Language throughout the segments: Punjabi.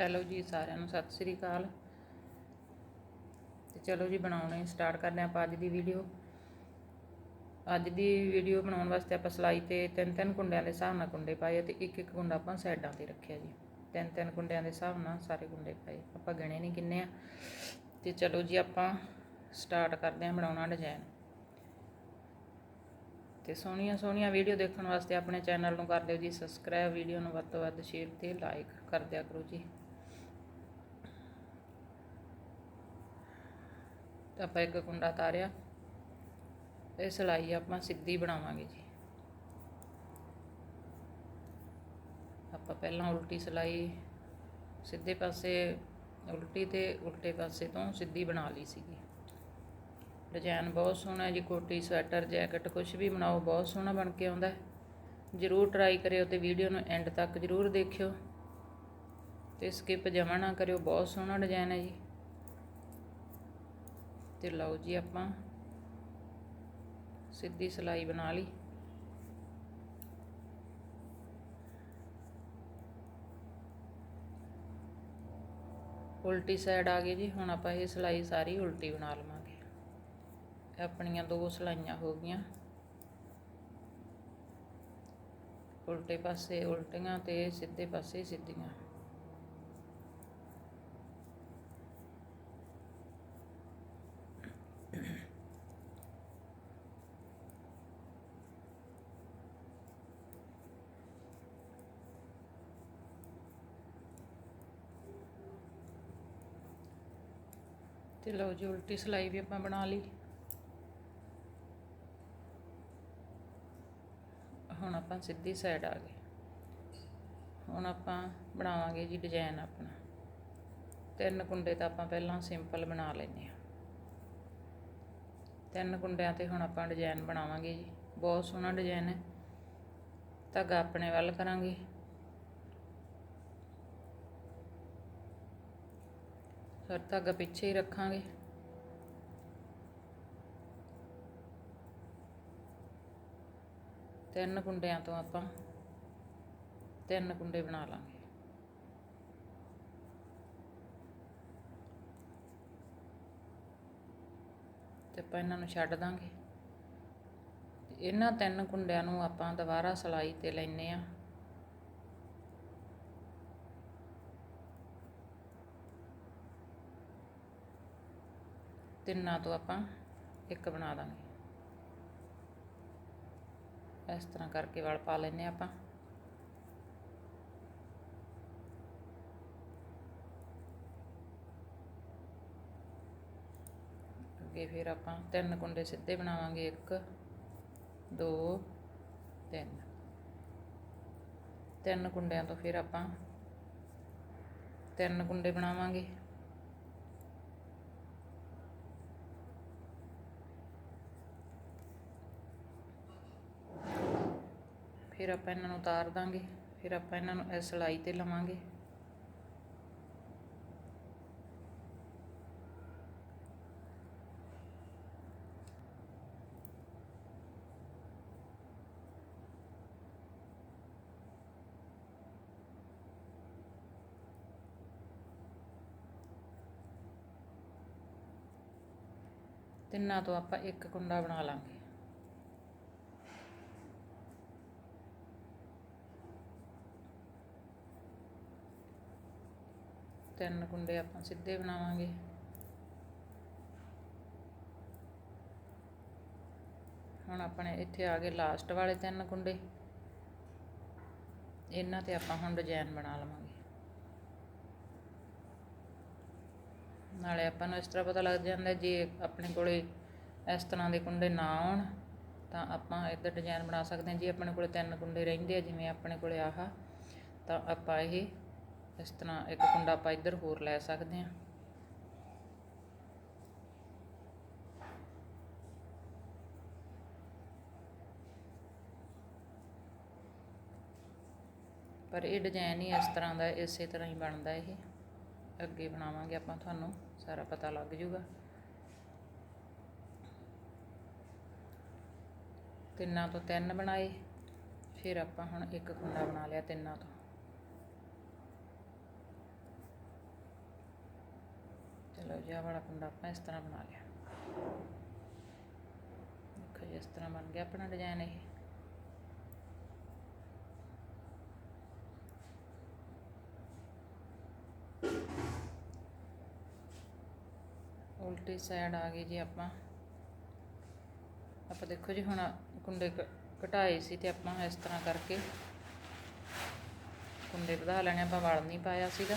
ਹੈਲੋ ਜੀ ਸਾਰਿਆਂ ਨੂੰ ਸਤਿ ਸ੍ਰੀ ਅਕਾਲ। ਤੇ ਚਲੋ ਜੀ ਬਣਾਉਣੇ ਸਟਾਰਟ ਕਰਦੇ ਹਾਂ ਆਪਾਂ ਅੱਜ ਦੀ ਵੀਡੀਓ ਅੱਜ ਦੀ ਵੀਡੀਓ ਬਣਾਉਣ ਵਾਸਤੇ ਆਪਾਂ ਸਲਾਈ ਤੇ ਤਿੰਨ ਤਿੰਨ ਕੁੰਡਿਆਂ ਦੇ ਹਿਸਾਬ ਨਾਲ ਕੁੰਡੇ ਪਾਏ ਤੇ ਇੱਕ ਇੱਕ ਕੁੰਡਾ ਆਪਾਂ ਸਾਈਡਾਂ ਤੇ ਰੱਖਿਆ ਜੀ। ਤਿੰਨ ਤਿੰਨ ਕੁੰਡਿਆਂ ਦੇ ਹਿਸਾਬ ਨਾਲ ਸਾਰੇ ਕੁੰਡੇ ਪਾਏ। ਆਪਾਂ ਗਿਣੇ ਨਹੀਂ ਕਿੰਨੇ ਆ। ਤੇ ਚਲੋ ਜੀ ਆਪਾਂ ਸਟਾਰਟ ਕਰਦੇ ਹਾਂ ਬਣਾਉਣਾ ਡਿਜ਼ਾਈਨ ਤੇ ਸੋਹਣੀਆਂ ਸੋਹਣੀਆਂ ਵੀਡੀਓ ਦੇਖਣ ਵਾਸਤੇ ਆਪਣੇ ਚੈਨਲ ਨੂੰ ਕਰ ਦਿਓ ਜੀ। ਸਬਸਕ੍ਰਾਈਬ ਵੀਡੀਓ ਨੂੰ ਵੱਧ ਤੋਂ ਵੱਧ ਸ਼ੇਅਰ ਤੇ ਲਾਈਕ ਕਰ ਦਿਆ ਕਰੋ ਜੀ। ਤਾਂ ਆਪਾਂ ਇੱਕ ਕੁੰਡਾ ਤਾਰਿਆ ਇਹ ਸਲਾਈ ਆਪਾਂ ਸਿੱਧੀ ਬਣਾਵਾਂਗੇ ਜੀ। ਆਪਾਂ ਪਹਿਲਾਂ ਉਲਟੀ ਸਲਾਈ ਸਿੱਧੇ ਪਾਸੇ, ਉਲਟੀ ਤੇ ਉਲਟੇ ਪਾਸੇ ਤੋਂ ਸਿੱਧੀ ਬਣਾ ਲਈ ਸੀਗੀ। ਡਿਜ਼ਾਈਨ ਬਹੁਤ ਸੋਹਣਾ ਜੀ, ਕੋਟੀ, ਸਵੈਟਰ, ਜੈਕਟ ਕੁਝ ਵੀ ਬਣਾਓ, ਬਹੁਤ ਸੋਹਣਾ ਬਣ ਕੇ ਆਉਂਦਾ ਜਰੂਰ ਟਰਾਈ ਕਰਿਓ ਤੇ ਵੀਡੀਓ ਨੂੰ ਐਂਡ ਤੱਕ ਜਰੂਰ ਦੇਖਿਓ। ਤੇ ਸਕਿਪ ਜਮਾ ਨਾ ਕਰਿਓ, ਬਹੁਤ ਸੋਹਣਾ ਡਿਜ਼ਾਈਨ ਹੈ ਜੀ। ਤੇ ਲਓ ਜੀ ਆਪਾਂ ਸਿੱਧੀ ਸਲਾਈ ਬਣਾ ਲਈ। ਉਲਟੀ ਸਾਈਡ ਆ ਗਈ ਜੀ, ਹੁਣ ਆਪਾਂ ਇਹ ਸਲਾਈ ਸਾਰੀ ਉਲਟੀ ਬਣਾ ਲਵਾਂਗੇ। ਆਪਣੀਆਂ ਦੋ ਸਲਾਈਆਂ ਹੋ ਗਈਆਂ। ਉਲਟੇ ਪਾਸੇ ਉਲਟੀਆਂ ਤੇ ਸਿੱਧੇ ਪਾਸੇ ਸਿੱਧੀਆਂ। ਤੇ ਲਓ ਜੀ ਉਲਟੀ ਸਲਾਈ ਵੀ ਆਪਾਂ ਬਣਾ ਲਈ। ਹੁਣ ਆਪਾਂ ਸਿੱਧੀ ਸਾਈਡ ਆ ਗਏ। ਹੁਣ ਆਪਾਂ ਬਣਾਵਾਂਗੇ ਜੀ ਡਿਜ਼ਾਈਨ ਆਪਣਾ। ਤਿੰਨ ਕੁੰਡੇ ਤਾਂ ਆਪਾਂ ਪਹਿਲਾਂ ਸਿੰਪਲ ਬਣਾ ਲੈਨੇ ਆ ਤਿੰਨ ਕੁੰਡਿਆਂ ਤੇ ਹੁਣ ਆਪਾਂ ਡਿਜ਼ਾਈਨ ਬਣਾਵਾਂਗੇ ਜੀ। ਬਹੁਤ ਸੋਹਣਾ ਡਿਜ਼ਾਈਨ ਹੈ। ਧਾਗਾ ਆਪਣੇ ਵੱਲ ਕਰਾਂਗੇ। ਫਿਰ ਧਾਗਾ ਪਿੱਛੇ ਹੀ ਰੱਖਾਂਗੇ। ਤਿੰਨ ਕੁੰਡਿਆਂ ਤੋਂ ਆਪਾਂ ਤਿੰਨ ਕੁੰਡੇ ਬਣਾ ਲਾਂਗੇ। ਤੇ ਆਪਾਂ ਇਹਨਾਂ ਨੂੰ ਛੱਡ ਦਾਂਗੇ। ਇਹਨਾਂ ਤਿੰਨ ਕੁੰਡਿਆਂ ਨੂੰ ਆਪਾਂ ਦੁਬਾਰਾ ਸਲਾਈ ਤੇ ਲੈਨੇ ਆ। ਤਿੰਨਾਂ ਤੋਂ ਆਪਾਂ ਇੱਕ ਬਣਾ ਦਾਂਗੇ। ਇਸ ਤਰ੍ਹਾਂ ਕਰਕੇ ਵਲ ਪਾ ਲੈਨੇ ਆਪਾਂ। ਅੱਗੇ ਫਿਰ ਆਪਾਂ ਤਿੰਨ ਕੁੰਡੇ ਸਿੱਧੇ ਬਣਾਵਾਂਗੇ 1 2 3 ਤਿੰਨ ਕੁੰਡਿਆਂ ਤੋਂ ਫਿਰ ਆਪਾਂ ਤਿੰਨ ਕੁੰਡੇ ਬਣਾਵਾਂਗੇ। ਫਿਰ ਆਪਾਂ ਇਹਨਾਂ ਨੂੰ ਉਤਾਰ ਦਾਂਗੇ, ਫਿਰ ਆਪਾਂ ਇਹਨਾਂ ਨੂੰ ਇਸ ਸਲਾਈ ਤੇ ਲਵਾਂਗੇ। ਤਿੰਨਾਂ ਤੋਂ ਆਪਾਂ ਇੱਕ ਕੁੰਡਾ ਬਣਾ ਲਾਂਗੇ। ਤਿੰਨ ਕੁੰਡੇ ਆਪਾਂ ਸਿੱਧੇ ਬਣਾਵਾਂਗੇ। ਹੁਣ ਆਪਣੇ ਇੱਥੇ ਆ ਗਏ ਲਾਸਟ ਵਾਲੇ ਤਿੰਨ ਕੁੰਡੇ। ਇਹਨਾਂ ਤੇ ਆਪਾਂ ਹੁਣ ਡਿਜ਼ਾਈਨ ਬਣਾ ਲਵਾਂਗੇ। ਨਾਲੇ ਆਪਾਂ ਨੂੰ ਇਸ ਤਰ੍ਹਾਂ ਪਤਾ ਲੱਗ ਜਾਂਦਾ ਜੇ ਆਪਣੇ ਕੋਲੇ ਇਸ ਤਰ੍ਹਾਂ ਦੇ ਕੁੰਡੇ ਨਾ ਆਉਣ, ਤਾਂ ਆਪਾਂ ਇੱਧਰ ਡਿਜ਼ਾਈਨ ਬਣਾ ਸਕਦੇ ਹਾਂ। ਜੇ ਆਪਣੇ ਕੋਲੇ ਤਿੰਨ ਕੁੰਡੇ ਰਹਿੰਦੇ ਆ, ਜਿਵੇਂ ਆਪਣੇ ਕੋਲੇ ਆਹਾ, ਤਾਂ ਆਪਾਂ ਇਹ ਇਸ ਤਰ੍ਹਾਂ ਇੱਕ ਕੁੰਡਾ ਆਪਾਂ ਇੱਧਰ ਹੋਰ ਲੈ ਸਕਦੇ ਹਾਂ। ਪਰ ਇਹ ਡਿਜ਼ਾਈਨ ਹੀ ਇਸ ਤਰ੍ਹਾਂ ਦਾ, ਇਸੇ ਤਰ੍ਹਾਂ ਹੀ ਬਣਦਾ ਇਹ। ਅੱਗੇ ਬਣਾਵਾਂਗੇ ਆਪਾਂ ਤੁਹਾਨੂੰ, ਸਾਰਾ ਪਤਾ ਲੱਗ ਜੂਗਾ ਤਿੰਨਾਂ ਤੋਂ ਤਿੰਨ ਬਣਾਏ, ਫਿਰ ਆਪਾਂ ਹੁਣ ਇੱਕ ਕੁੰਡਾ ਬਣਾ ਲਿਆ ਤਿੰਨਾਂ ਤੋਂ। ਚਲੋ ਜੀ, ਆਹ ਵਾਲਾ ਕੁੰਡਾ ਆਪਾਂ ਇਸ ਤਰ੍ਹਾਂ ਬਣਾ ਲਿਆ। ਦੇਖੋ ਜੀ, ਇਸ ਤਰ੍ਹਾਂ ਬਣ ਗਿਆ ਆਪਣਾ ਡਿਜ਼ਾਈਨ ਇਹ। ਉਲਟੀ ਸਾਈਡ ਆ ਗਈ ਜੀ ਆਪਾਂ। ਆਪਾਂ ਦੇਖੋ ਜੀ, ਹੁਣ ਕੁੰਡੇ ਘਟਾਏ ਸੀ ਤੇ ਆਪਾਂ ਇਸ ਤਰ੍ਹਾਂ ਕਰਕੇ ਕੁੰਡੇ ਵਧਾ ਲੈਣੇ ਆਪਾਂ ਵਲ ਨਹੀਂ ਪਾਇਆ ਸੀਗਾ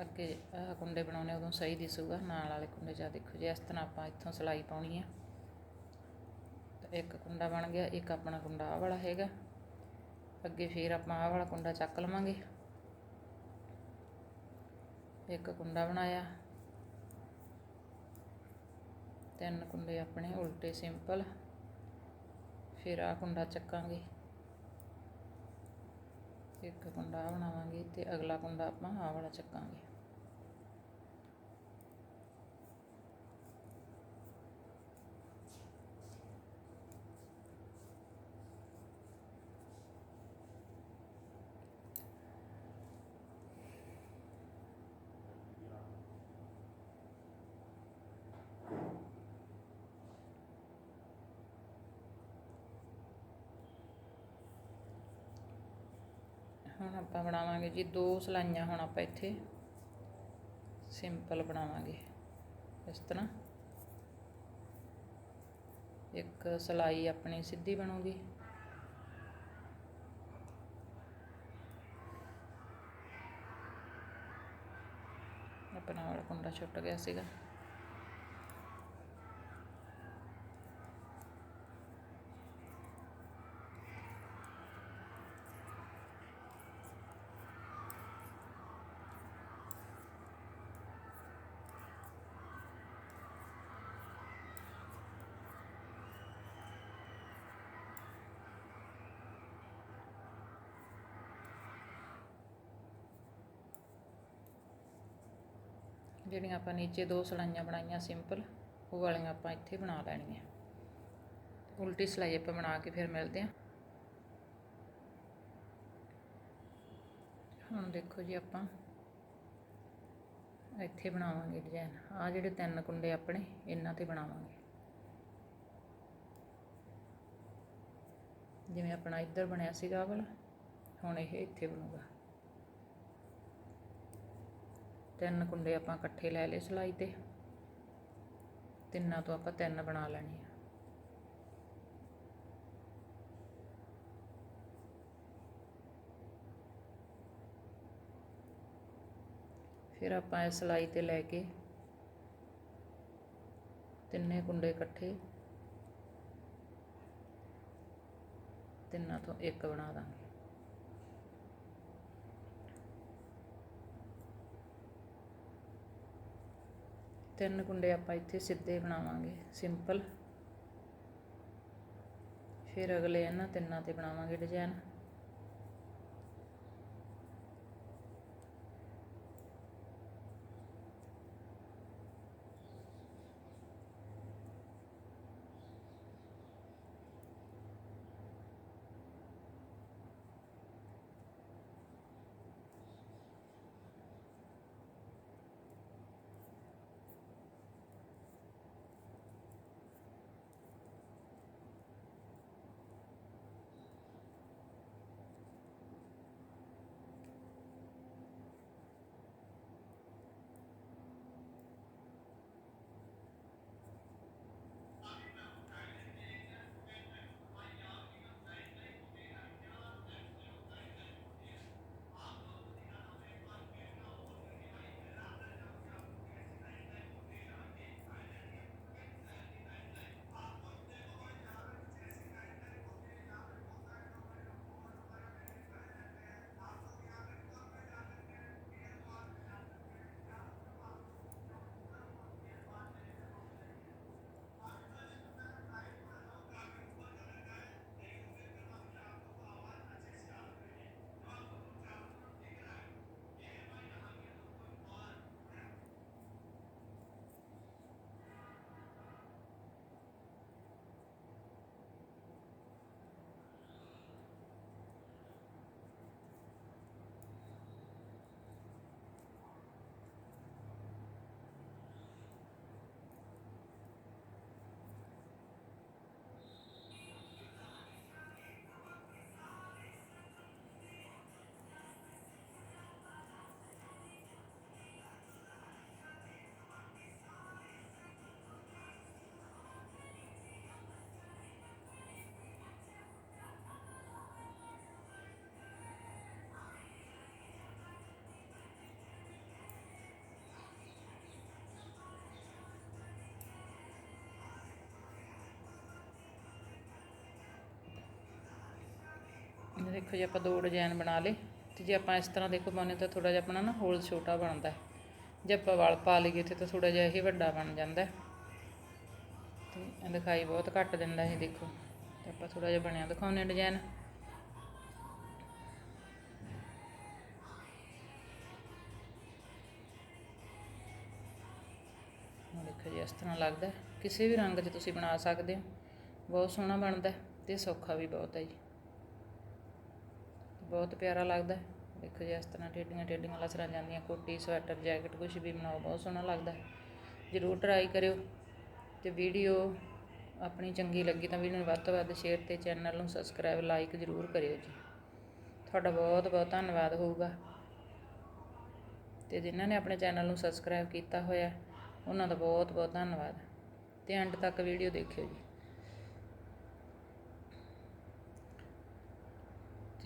ਅੱਗੇ ਆਹ ਕੁੰਡੇ ਬਣਾਉਣੇ, ਉਦੋਂ ਸਹੀ ਦਿਸੂਗਾ। ਨਾਲ ਵਾਲੇ ਕੁੰਡੇ ਜਾ ਦੇਖੋ ਜੇ, ਇਸ ਤਰ੍ਹਾਂ ਆਪਾਂ ਇੱਥੋਂ ਸਿਲਾਈ ਪਾਉਣੀ ਆ। ਤਾਂ ਇੱਕ ਕੁੰਡਾ ਬਣ ਗਿਆ, ਇੱਕ ਆਪਣਾ ਕੁੰਡਾ ਆਹ ਵਾਲਾ ਹੈਗਾ। ਅੱਗੇ ਫੇਰ ਆਪਾਂ ਆਹ ਵਾਲਾ ਕੁੰਡਾ ਚੱਕ ਲਵਾਂਗੇ। ਇੱਕ ਕੁੰਡਾ ਬਣਾਇਆ। ਤਿੰਨ ਕੁੰਡੇ ਆਪਣੇ, ਉਲਟੇ ਸਿੰਪਲ। ਫਿਰ ਆਹ ਕੁੰਡਾ ਚੱਕਾਂਗੇ। ਇੱਕ ਕੁੰਡਾ ਆਹ ਬਣਾਵਾਂਗੇ ਤੇ ਅਗਲਾ ਕੁੰਡਾ ਆਪਾਂ ਆਹ ਵਾਲਾ ਚੱਕਾਂਗੇ ਹੁਣ ਆਪਾਂ ਬਣਾਵਾਂਗੇ ਜੀ, ਦੋ ਸਲਾਈਆਂ ਹੁਣ ਆਪਾਂ ਇੱਥੇ। ਸਿੰਪਲ ਬਣਾਵਾਂਗੇ। ਇਸ ਤਰ੍ਹਾਂ। ਇੱਕ ਸਲਾਈ ਆਪਣੀ ਸਿੱਧੀ ਬਣੂਗੀ। ਆਪਣਾ ਵਾਲਾ ਕੁੰਡਾ ਛੁੱਟ ਗਿਆ ਸੀਗਾ। ਜਿਹੜੀਆਂ ਆਪਾਂ ਨੀਚੇ ਦੋ ਸਲਾਈਆਂ ਬਣਾਈਆਂ ਸਿੰਪਲ, ਉਹ ਵਾਲੀਆਂ ਆਪਾਂ ਇੱਥੇ ਬਣਾ ਲੈਣੀਆਂ। ਉਲਟੀ ਸਲਾਈ ਆਪਾਂ ਬਣਾ ਕੇ ਫਿਰ ਮਿਲਦੇ ਹਾਂ। ਹੁਣ ਦੇਖੋ ਜੀ ਆਪਾਂ ਇੱਥੇ ਬਣਾਵਾਂਗੇ ਡਿਜ਼ਾਈਨ ਆ ਜਿਹੜੇ ਤਿੰਨ ਕੁੰਡੇ ਆਪਣੇ, ਇਹਨਾਂ ਤੇ ਬਣਾਵਾਂਗੇ। ਜਿਵੇਂ ਆਪਣਾ ਇੱਧਰ ਬਣਿਆ ਸੀਗਾ ਆਹ ਵਾਲਾ, ਹੁਣ ਇਹ ਇੱਥੇ ਬਣੂਗਾ। ਤਿੰਨ ਕੁੰਡੇ ਆਪਾਂ ਇਕੱਠੇ ਲੈ ਲਏ ਸਿਲਾਈ ਤੇ। ਤਿੰਨਾਂ ਤੋਂ ਆਪਾਂ ਤਿੰਨ ਬਣਾ ਲੈਣੇ ਆ। ਫਿਰ ਆਪਾਂ ਇਹ ਸਿਲਾਈ ਤੇ ਲੈ ਕੇ ਤਿੰਨੇ ਕੁੰਡੇ ਇਕੱਠੇ ਤਿੰਨਾਂ ਤੋਂ ਇੱਕ ਬਣਾ ਦਾਂਗੇ। ਤਿੰਨ ਕੁੰਡੇ ਆਪਾਂ ਇੱਥੇ ਸਿੱਧੇ ਬਣਾਵਾਂਗੇ ਸਿੰਪਲ ਫਿਰ ਅਗਲੇ ਇਹਨਾਂ ਤਿੰਨਾਂ ਤੇ ਬਣਾਵਾਂਗੇ ਡਿਜ਼ਾਈਨ ਦੇਖੋ ਜੀ, ਆਪਾਂ ਦੋ ਡਿਜ਼ਾਈਨ ਬਣਾ ਲਏ ਤੇ ਜੇ ਆਪਾਂ ਇਸ ਤਰ੍ਹਾਂ ਦੇਖੋ ਪਾਉਂਦੇ ਤਾਂ ਥੋੜਾ ਜਿਹਾ ਆਪਣਾ ਨਾ ਹੋਲ ਛੋਟਾ ਬਣਦਾ ਹੈ। ਜੇ ਆਪਾਂ ਵਲ ਪਾ ਲਈਏ ਤੇ ਤਾਂ ਥੋੜਾ ਜਿਹਾ ਇਹ ਵੱਡਾ ਬਣ ਜਾਂਦਾ ਹੈ। ਤੇ ਦਿਖਾਈ ਬਹੁਤ ਘੱਟ ਦਿੰਦਾ ਇਹ ਦੇਖੋ। ਤੇ ਆਪਾਂ ਥੋੜਾ ਜਿਹਾ ਬਣਿਆ ਦਿਖਾਉਂਦੇ ਹਾਂ ਡਿਜ਼ਾਈਨ ਦੇਖੋ ਜੀ, ਇਸ ਤਰ੍ਹਾਂ ਲੱਗਦਾ ਕਿਸੇ ਵੀ ਰੰਗ 'ਚ ਤੁਸੀਂ ਬਣਾ ਸਕਦੇ ਹੋ। ਬਹੁਤ ਸੋਹਣਾ ਬਣਦਾ ਹੈ ਤੇ ਸੌਖਾ ਵੀ ਬਹੁਤ ਹੈ ਜੀ। ਬਹੁਤ ਪਿਆਰਾ ਲੱਗਦਾ ਦੇਖੋ ਜੀ, ਇਸ ਤਰ੍ਹਾਂ ਟੇਡੀਆਂ ਟੇਡੀਆਂ ਲਸਰਾਂ ਜਾਂਦੀਆਂ, ਕੋਟੀ, ਸਵੈਟਰ, ਜੈਕਟ ਕੁਝ ਵੀ ਬਣਾਓ, ਬਹੁਤ ਸੋਹਣਾ ਲੱਗਦਾ ਜ਼ਰੂਰ ਟਰਾਈ ਕਰਿਓ ਤੇ ਵੀਡੀਓ ਆਪਣੀ ਚੰਗੀ ਲੱਗੀ ਤਾਂ ਵੀਡੀਓ ਨੂੰ ਵੱਧ ਤੋਂ ਵੱਧ ਸ਼ੇਅਰ ਤੇ ਚੈਨਲ ਨੂੰ ਸਬਸਕ੍ਰਾਈਬ ਲਾਈਕ ਜ਼ਰੂਰ ਕਰਿਓ ਜੀ। ਤੁਹਾਡਾ ਬਹੁਤ ਬਹੁਤ ਧੰਨਵਾਦ ਹੋਊਗਾ। ਤੇ ਜਿਨ੍ਹਾਂ ਨੇ ਆਪਣੇ ਚੈਨਲ ਨੂੰ ਸਬਸਕ੍ਰਾਈਬ ਕੀਤਾ ਹੋਇਆ, ਉਹਨਾਂ ਦਾ ਬਹੁਤ ਬਹੁਤ ਧੰਨਵਾਦ। ਤੇ ਐਂਡ ਤੱਕ ਵੀਡੀਓ ਦੇਖਿਓ ਜੀ ਤੇ